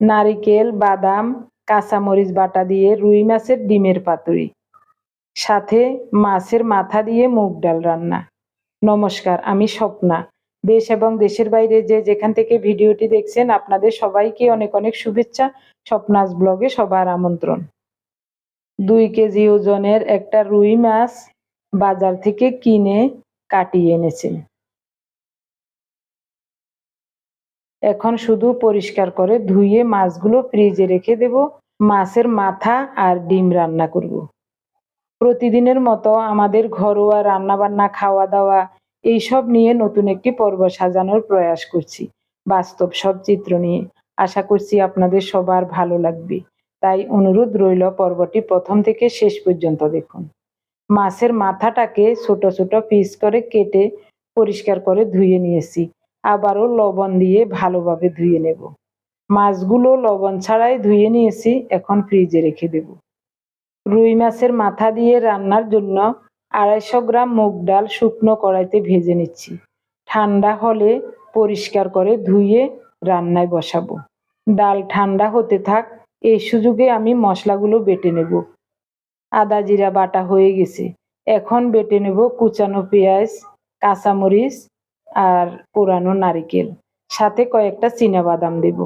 নারিকেল, বাদাম, কাঁচামরিচ বাটা দিয়ে রুই মাছের ডিমের পাতুরি। সাথে মাছের মাথা দিয়ে মুগ ডাল রান্না। নমস্কার, আমি স্বপ্না। দেশ এবং দেশের বাইরে যে যেখান থেকে ভিডিওটি দেখছেন, আপনাদের সবাইকে অনেক অনেক শুভেচ্ছা। স্বপ্নাস ব্লগে সবার আমন্ত্রণ। দুই কেজি ওজনের একটা রুই মাছ বাজার থেকে কিনে কাটিয়ে এনেছে এখন শুধু পরিষ্কার করে ধুয়ে মাছগুলো ফ্রিজে রেখে দেব। মাছের মাথা আর ডিম রান্না করব। প্রতিদিনের মতো আমাদের ঘরোয়া রান্নাবান্না খাওয়া দাওয়া এইসব নিয়ে নতুন একটি পর্ব সাজানোর প্রয়াস করছি। বাস্তব সব চিত্র নিয়ে। আশা করছি আপনাদের সবার ভালো লাগবে। তাই অনুরোধ রইল পর্বটি প্রথম থেকে শেষ পর্যন্ত দেখুন। মাছের মাথাটাকে ছোট ছোট পিস করে কেটে পরিষ্কার করে ধুয়ে নিয়েছি। আবারও লবণ দিয়ে ভালোভাবে ধুয়ে নেব। মাছগুলো লবণ ছাড়াই ধুয়ে নিয়েছি, এখন ফ্রিজে রেখে দেব। রুই মাছের মাথা দিয়ে রান্নার জন্য আড়াইশো গ্রাম মুগ ডাল শুকনো কড়াইতে ভেজে নিচ্ছি। ঠান্ডা হলে পরিষ্কার করে ধুয়ে রান্নায় বসাবো। ডাল ঠান্ডা হতে থাক এই সুযোগে আমি মশলাগুলো বেটে নেব। আদা জিরা বাটা হয়ে গেছে। এখন বেটে নেব কুচানো পেঁয়াজ, কাঁচামরিচ আর কোরানো নারিকেল। সাথে কয়েকটা বাদাম দেব।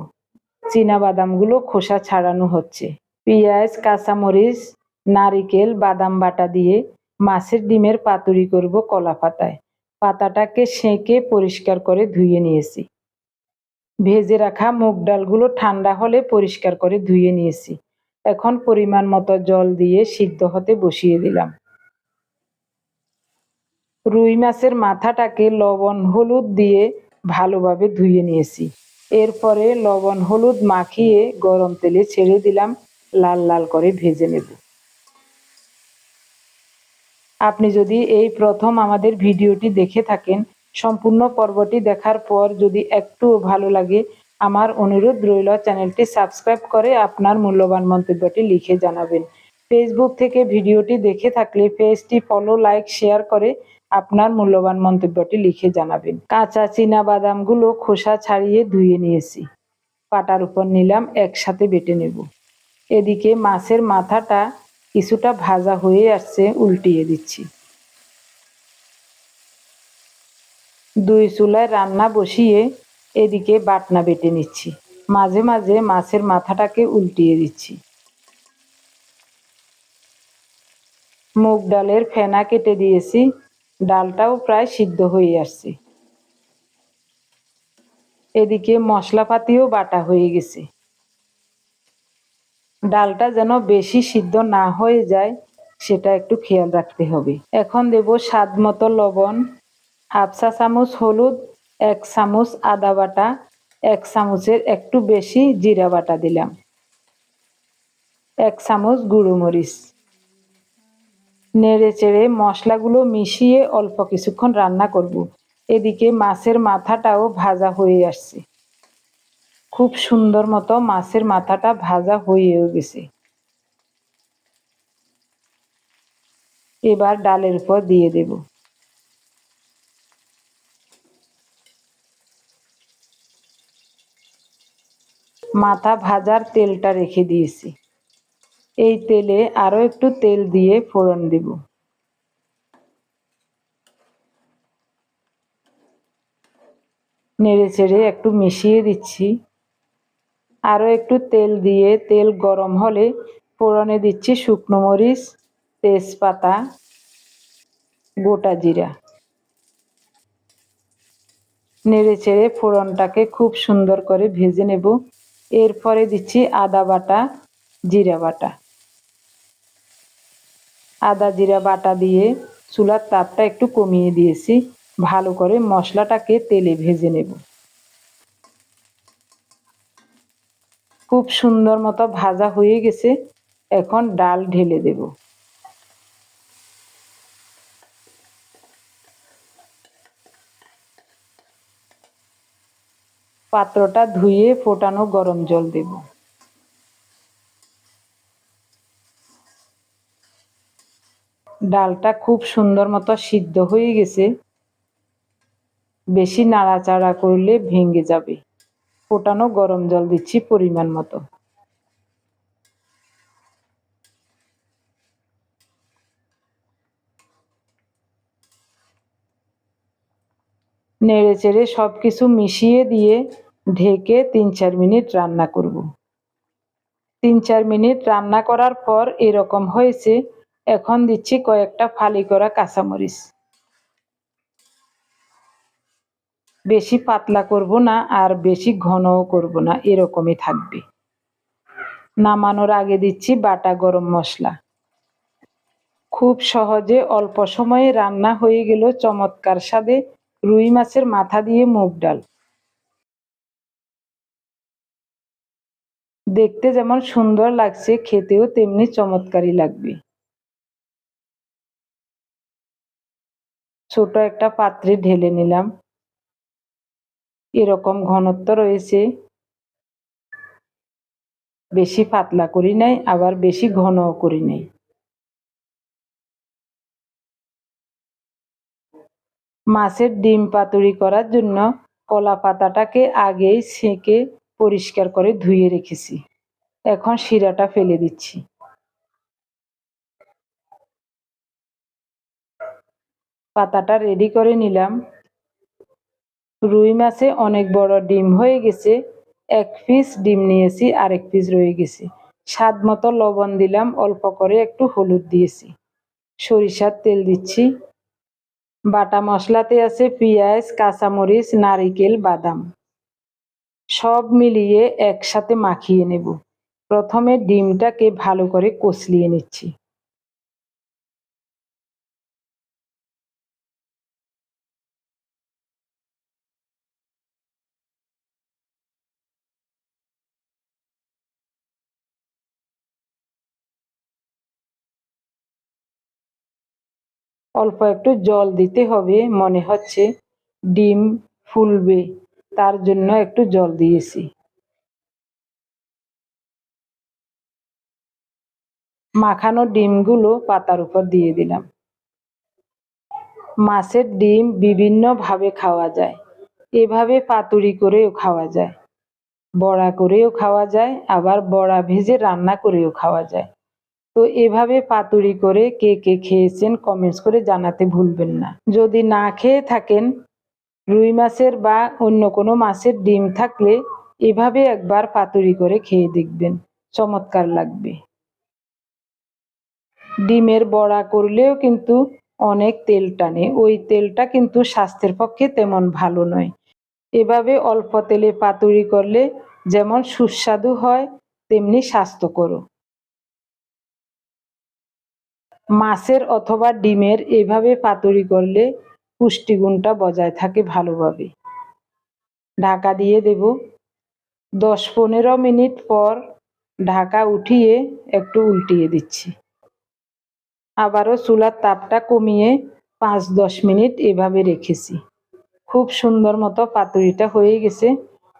বাদামগুলো খোসা ছাড়ানো হচ্ছে। পেঁয়াজ, কাঁচামরিচ, নারিকেল, বাদাম বাটা দিয়ে মাছের ডিমের পাতুরি করব কলা পাতায়। পাতাটাকে সেঁকে পরিষ্কার করে ধুয়ে নিয়েছি। ভেজে রাখা মুগ ডালগুলো ঠান্ডা হলে পরিষ্কার করে ধুয়ে নিয়েছি। এখন পরিমাণ মতো জল দিয়ে সিদ্ধ হতে বসিয়ে দিলাম। রুই মাছের মাথাটাকে লবণ, হলুদ দিয়ে ভালোভাবে ধুয়ে নিয়েছি। এরপরে লবণ, হলুদ মাখিয়ে গরম তেলে ছেড়ে দিলাম, লাল লাল করে ভেজে নেব। আপনি যদি এই প্রথম আমাদের ভিডিওটি দেখে থাকেন, সম্পূর্ণ পর্বটি দেখার পর যদি একটু ভালো লাগে, আমার অনুরোধ রইল চ্যানেলটি সাবস্ক্রাইব করে আপনার মূল্যবান মন্তব্যটি লিখে জানাবেন। ফেসবুক থেকে ভিডিওটি দেখে থাকলে পেজটি ফলো লাইক শেয়ার করে আপনার মূল্যবান মন্তব্যটি লিখে জানাবেন। কাঁচা চীনা বাদামগুলো খোসা ছাড়িয়ে ধুয়ে নিয়েছি। পাটার উপর নিলাম, একসাথে বেটে নেব। এদিকে মাছের মাথাটা কিছুটা ভাজা হয়ে আসছে, উল্টিয়ে দিচ্ছি। দুই চুলায় রান্না বসিয়ে এদিকে বাটনা বেটে নিচ্ছি। মাঝে মাঝে মাছের মাথাটাকে উল্টিয়ে দিচ্ছি। মুগ ডালের ফেনা কেটে দিয়েছি ডালটাও প্রায় সিদ্ধ হয়ে আসছে। এদিকে মশলাপাতিও বাটা হয়ে গেছে। ডালটা যেন বেশি সিদ্ধ না হয়ে যায়, সেটা একটু খেয়াল রাখতে হবে। এখন দেব স্বাদ মতো লবণ, হাফ চা চামচ হলুদ, এক চামচ আদা বাটা, এক চামচের একটু বেশি জিরা বাটা দিলাম, এক চামচ গুঁড়ো মরিচ। নেড়ে চেড়ে মশলাগুলো মিশিয়ে অল্প কিছুক্ষণ রান্না করব। এদিকে মাছের মাথাটাও ভাজা হয়ে আসছে। খুব সুন্দর মতো মাছের মাথাটা ভাজা হয়েও গেছে। এবার ডালের উপর দিয়ে দেব। মাথা ভাজার তেলটা রেখে দিয়েছি। এই তেলে আরও একটু তেল দিয়ে ফোড়ন দেব। নেড়ে চেড়ে একটু মিশিয়ে দিচ্ছি। আরও একটু তেল দিয়ে, তেল গরম হলে ফোড়নে দিচ্ছি শুকনো মরিচ, তেজপাতা, গোটা জিরা। নেড়ে চেড়ে ফোড়নটাকে খুব সুন্দর করে ভেজে নেব। এরপরে দিচ্ছি আদা বাটা, জিরা বাটা। আদা, জিরা বাটা দিয়ে চুলার তাপটা একটু কমিয়ে দিয়েছি। ভালো করে মশলাটাকে তেলে ভেজে নেব। খুব সুন্দর মতো ভাজা হয়ে গেছে। এখন ডাল ঢেলে দেব। পাত্রটা ধুয়ে ফোটানো গরম জল দেব। ডালটা খুব সুন্দর মতো সিদ্ধ হয়ে গেছে। বেশি নাড়াচাড়া করলে ভেঙে যাবে। ফোটানো গরম জল দিচ্ছি পরিমাণ মতো। নেড়ে চেড়ে সব কিছু মিশিয়ে দিয়ে ঢেকে তিন চার মিনিট রান্না করব। তিন চার মিনিট রান্না করার পর এরকম হয়েছে এখন দিচ্ছি কয়েকটা ফালি করা কাঁচামরিচ। বেশি পাতলা করব না আর বেশি ঘনও করব না, এরকমই থাকবে। নামানোর আগে দিচ্ছি বাটা গরম মশলা। খুব সহজে অল্প সময়ে রান্না হয়ে গেল চমৎকার স্বাদে রুই মাছের মাথা দিয়ে মুগ ডাল। দেখতে যেমন সুন্দর লাগছে, খেতেও তেমনি চমৎকারই লাগবে। ছোট একটা পাত্রে ঢেলে নিলাম। এরকম ঘনত্ব রয়েছে। বেশি পাতলা করি নাই, আবার বেশি ঘনও করি নাই। মাছের ডিম পাতুরি করার জন্য কলা পাতাটাকে আগেই ছেঁকে পরিষ্কার করে ধুয়ে রেখেছি। এখন শিরাটা ফেলে দিচ্ছি। পাতাটা রেডি করে নিলাম। রুই মাছে অনেক বড় ডিম হয়ে গেছে। এক পিস ডিম নিয়েছি আর এক পিস রয়ে গেছে। স্বাদ মতো লবণ দিলাম, অল্প করে একটু হলুদ দিয়েছি। সরিষার তেল দিচ্ছি। বাটা মশলাতে আছে পেঁয়াজ, কাঁচামরিচ, নারিকেল, বাদাম। সব মিলিয়ে একসাথে মাখিয়ে নেব। প্রথমে ডিমটাকে ভালো করে কষলিয়ে নিচ্ছি। অল্প একটু জল দিতে হবে, মনে হচ্ছে ডিম ফুলবে, তার জন্য একটু জল দিয়েছি। মাখানো ডিমগুলো পাতার উপর দিয়ে দিলাম। মাছের ডিম বিভিন্নভাবে খাওয়া যায়। এভাবে পাতুরি করেও খাওয়া যায়। বড়া করেও খাওয়া যায়, আবার বড়া ভেজে রান্না করেও খাওয়া যায়। তো এভাবে পাতুরি করে কে কে খেয়েছেন কমেন্টস করে জানাতে ভুলবেন না। যদি না খেয়ে থাকেন, রুই মাছের বা অন্য কোনো মাছের ডিম থাকলে এভাবে একবার পাতুরি করে খেয়ে দেখবেন, চমৎকার লাগবে। ডিমের বড়া করলেও কিন্তু অনেক তেল টানে, ওই তেলটা কিন্তু স্বাস্থ্যের পক্ষে তেমন ভালো নয়। এভাবে অল্প তেলে পাতুরি করলে যেমন সুস্বাদু হয়, তেমনি স্বাস্থ্যকরও। মাছের অথবা ডিমের এভাবে পাতুরি করলে পুষ্টিগুণটা বজায় থাকে ভালোভাবে। ঢাকা দিয়ে দেব। দশ পনেরো মিনিট পর ঢাকা উঠিয়ে একটু উল্টিয়ে দিচ্ছি। আবারও চুলার তাপটা কমিয়ে পাঁচ দশ মিনিট এভাবে রেখেছি। খুব সুন্দর মতো পাতুরিটা হয়ে গেছে।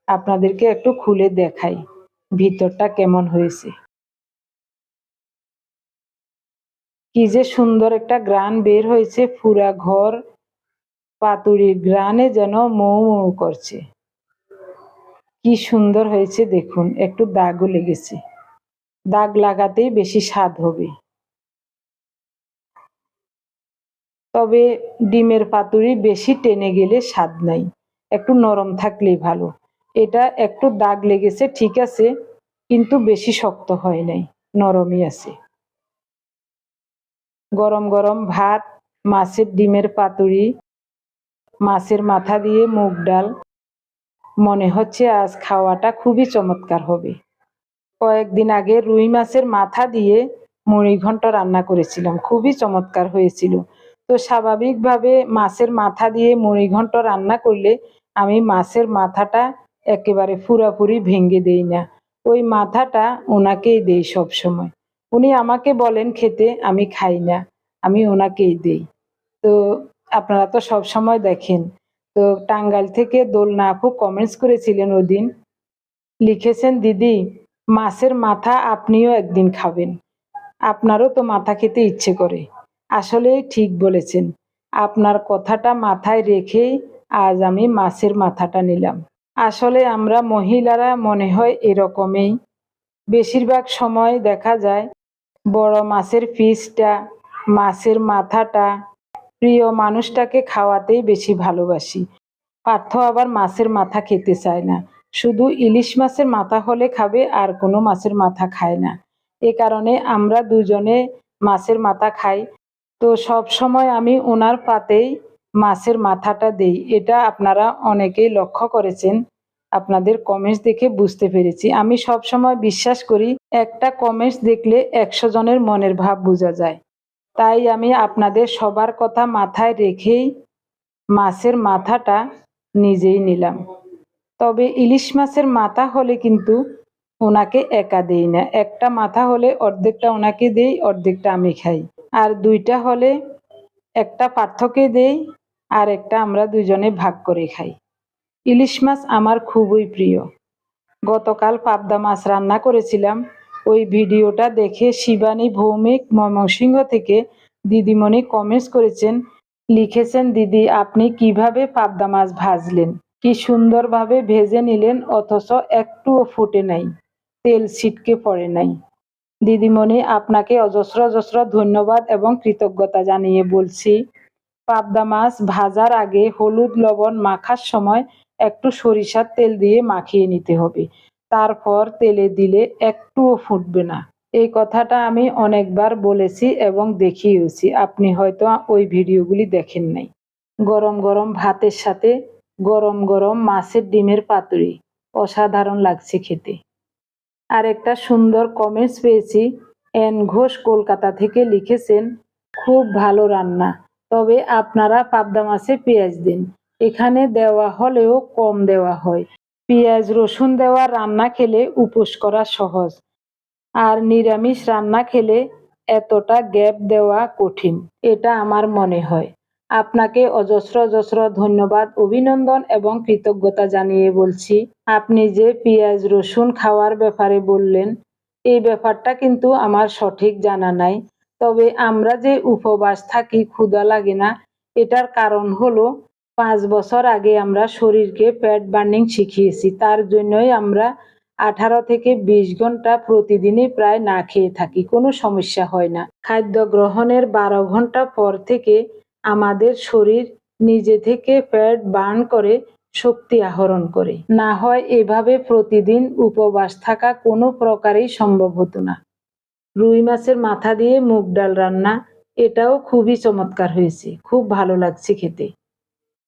আপনাদেরকে একটু খুলে দেখাই ভিতরটা কেমন হয়েছে। কি যে সুন্দর একটা গ্রান বের হয়েছে, পুরা ঘর পাতুরির গ্রানে যেন মৌ মৌ করছে। কি সুন্দর হয়েছে দেখুন, একটু দাগও লেগেছে। দাগ লাগাতেই বেশি স্বাদ হবে। তবে ডিমের পাতুরি বেশি টেনে গেলে স্বাদ নাই, একটু নরম থাকলেই ভালো। এটা একটু দাগ লেগেছে, ঠিক আছে, কিন্তু বেশি শক্ত হয় নাই, নরমই আছে। গরম গরম ভাত, মাছের ডিমের পাতুরি, মাছের মাথা দিয়ে মুগ ডাল। মনে হচ্ছে আজ খাওয়াটা খুবই চমৎকার হবে। কয়েকদিন আগে রুই মাছের মাথা দিয়ে মুড়ি ঘন্ট রান্না করেছিলাম, খুবই চমৎকার হয়েছিল। তো স্বাভাবিকভাবে মাছের মাথা দিয়ে মুড়ি ঘন্ট রান্না করলে আমি মাছের মাথাটা একেবারে পুরাপুরি ভেঙে দেই না। ওই মাথাটা ওনাকেই দেই সব সময়। উনি আমাকে বলেন, খেতে আমি খাই না, আমি ওনাকেই দেই। তো আপনারা তো সব সময় দেখেন। তো টাঙ্গাইল থেকে দোলনা আপু কমেন্টস করেছিলেন ওদিন। লিখেছেন, দিদি, মাছের মাথা আপনিও একদিন খাবেন। আপনারও তো মাথা খেতে ইচ্ছে করে। আসলেই ঠিক বলেছেন। আপনার কথাটা মাথায় রেখেই আজ আমি মাছের মাথাটা নিলাম। আসলে আমরা মহিলারা মনে হয় এরকমই। বেশিরভাগ সময় দেখা যায় বড় মাছের পিসটা মাছের মাথাটা, প্রিয় মানুষটাকে খাওয়াতেই বেশি ভালোবাসি। পার্থ আবার মাছের মাথা খেতে চায় না। শুধু ইলিশ মাছের মাথা হলে খাবে আর কোনো মাছের মাথা খায় না। এ কারণে আমরা দুজনে মাছের মাথা খাই। তো সব সময় আমি ওনার পাতেই মাছের মাথাটা দেই। এটা আপনারা অনেকেই লক্ষ্য করেছেন। আপনাদের কমেন্টস দেখে বুঝতে পেরেছি। আমি সব সময় বিশ্বাস করি, একটা কমেন্টস দেখলে একশো জনের মনের ভাব বোঝা যায়। তাই আমি আপনাদের সবার কথা মাথায় রেখেই মাছের মাথাটা নিজেই নিলাম। তবে ইলিশ মাছের মাথা হলে কিন্তু ওনাকে একা দেই না। একটা মাথা হলে অর্ধেকটা ওনাকে দেই, অর্ধেকটা আমি খাই। আর দুইটা হলে একটা পার্থকে দেই, আর একটা আমরা দুজনে ভাগ করে খাই। ইলিশ মাছ আমার খুবই প্রিয়। গতকাল পাবদা মাছ রান্না করেছিলাম। ওই ভিডিওটা দেখে শিবানী ভৌমিক ময়মনসিংহ থেকে দিদিমণি কমেন্টস করেছেন, লিখেছেন, দিদি, আপনি কীভাবে পাবদা মাছ ভাজলেন? কি সুন্দরভাবে ভেজে নিলেন? অথচ একটুও ফুটে নাই, তেল ছিটকে পড়ে নাই। দিদিমণি, আপনাকে অজস্র অজস্র ধন্যবাদ এবং কৃতজ্ঞতা জানিয়ে বলছি, পাবদা মাছ ভাজার আগে হলুদ লবণ মাখার সময় একটু সরিষার তেল দিয়ে মাখিয়ে নিতে হবে। তারপর তেলে দিলে একটুও ফুটবে না। এই কথাটা আমি অনেকবার বলেছি এবং দেখিয়েছি আপনি হয়তো ওই ভিডিওগুলি দেখেন নাই। গরম গরম ভাতের সাথে গরম গরম মাছের ডিমের পাতুরি। অসাধারণ লাগছে খেতে। আর একটা সুন্দর কমেন্টস পেয়েছি। এন ঘোষ কলকাতা থেকে লিখেছেন, খুব ভালো রান্না। তবে আপনারা পাবদা মাছে পেঁয়াজ দিন। এখানে দেওয়া হলেও কম দেওয়া হয়। পেঁয়াজ, রসুন দেওয়া রান্না খেলে উপোস করা সহজ। আর নিরামিষ রান্না খেলে এতটা গ্যাপ দেওয়া কঠিন, এটা আমার মনে হয়। আপনাকে অজস্র অজস্র ধন্যবাদ, অভিনন্দন এবং কৃতজ্ঞতা জানিয়ে বলছি, আপনি যে পেঁয়াজ, রসুন খাওয়ার ব্যাপারে বললেন, এই ব্যাপারটা কিন্তু আমার সঠিক জানা নাই। তবে আমরা যে উপবাস থাকি, ক্ষুধা লাগে না, এটার কারণ হলো পাঁচ বছর আগে আমরা শরীরকে প্যাট বার্নিং শিখিয়েছি। তার জন্যই আমরা আঠারো থেকে বিশ ঘণ্টা প্রতিদিনই প্রায় না খেয়ে থাকি, কোনো সমস্যা হয় না। খাদ্য গ্রহণের বারো ঘণ্টা পর থেকে আমাদের শরীর নিজে থেকে ফ্যাট বার্ন করে, শক্তি আহরণ করে। না হয় এভাবে প্রতিদিন উপবাস থাকা কোনো প্রকারেই সম্ভব হতো না। রুই মাছের মাথা দিয়ে মুগ ডাল রান্না, এটাও খুবই চমৎকার হয়েছে। খুব ভালো লাগছে খেতে।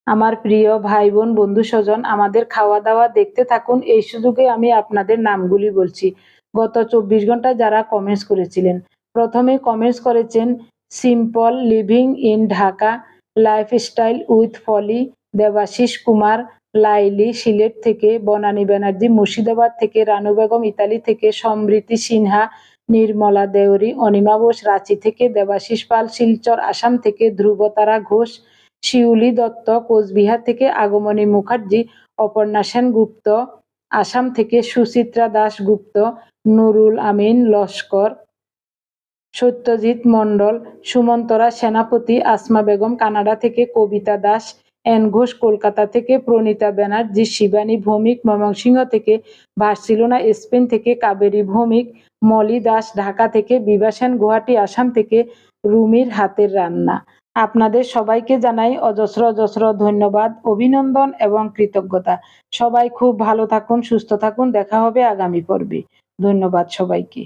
আমার প্রিয় ভাই বোন বন্ধু স্বজন আমাদের খাওয়া দাওয়া দেখতে থাকুন। এই সুযোগে আমি আপনাদের নামগুলি বলছি। গত চব্বিশ ঘণ্টা যারা কমেন্টস করেছিলেন, প্রথমে কমেন্টস করেছেন simple living in Dhaka lifestyle with Foli Debashis Kumar, Laily, Sylhet থেকে, বনানী ব্যানার্জি, মুর্শিদাবাদ থেকে, রানু বেগম, ইতালি থেকে সমৃতি সিনহা, নির্মলা দেওরি অনিমা বোস, রাঁচি থেকে, দেবাশিস পাল, শিলচর, আসাম থেকে, ধ্রুবতারা ঘোষ শিউলি দত্ত, কোচবিহার থেকে আগমনী মুখার্জি, অপর্ণা সেনগুপ্ত, আসাম থেকে সুচিত্রা দাস গুপ্ত নুরুল আমিন লস্কর, সত্যজিৎ মণ্ডল, সুমন্তরা সেনাপতি, আসমা বেগম কানাডা থেকে কবিতা দাস, এন ঘোষ কলকাতা থেকে প্রণীতা ব্যানার্জি, শিবানী ভৌমিক, ময়মনসিংহ থেকে বার্সিলোনা, স্পেন থেকে কাবেরী ভৌমিক, মলি দাস, ঢাকা থেকে বিভাসেন গুয়াহাটি, আসাম থেকে রুমির হাতের রান্না। আপনাদের সবাইকে জানাই অজস্র অজস্র ধন্যবাদ, অভিনন্দন এবং কৃতজ্ঞতা। সবাই খুব ভালো থাকুন, সুস্থ থাকুন, দেখা হবে আগামী পর্বে। ধন্যবাদ সবাইকে।